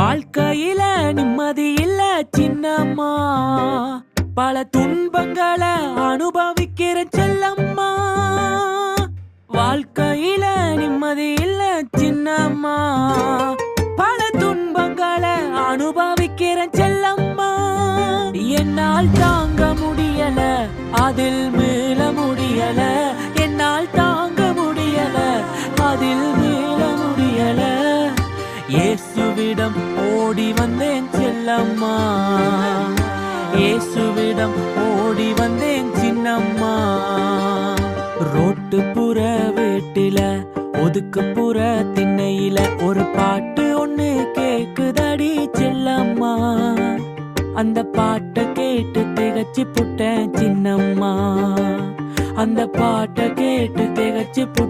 வாழ்க்கையில நிம்மதி இல்ல சின்னம்மா. பல துன்பங்களை அனுபவிக்கிற செல்லம்மா. வாழ்க்கையில நிம்மதி இல்ல சின்னம்மா. பல துன்பங்களை அனுபவிக்கிற செல்லம்மா. என்னால் தாங்க முடியல அதில் மீள முடியல. என்னால் தாங்க முடியல அதில் இயேசுவிடம் ஓடி வந்தேன் செல்லம்மா. இயேசுவிடம் ஓடி வந்தேன் சின்னம்மா. ரோட்டுப்புற வீட்டில ஒதுக்குப்புற திண்ணையில ஒரு பாட்டு ஒண்ணு கேக்குதடி செல்லம்மா. அந்த பாட்டை கேட்டு திகச்சு புட்டேன் சின்னம்மா. அந்த பாட்டை கேட்டு திகச்சு புட்ட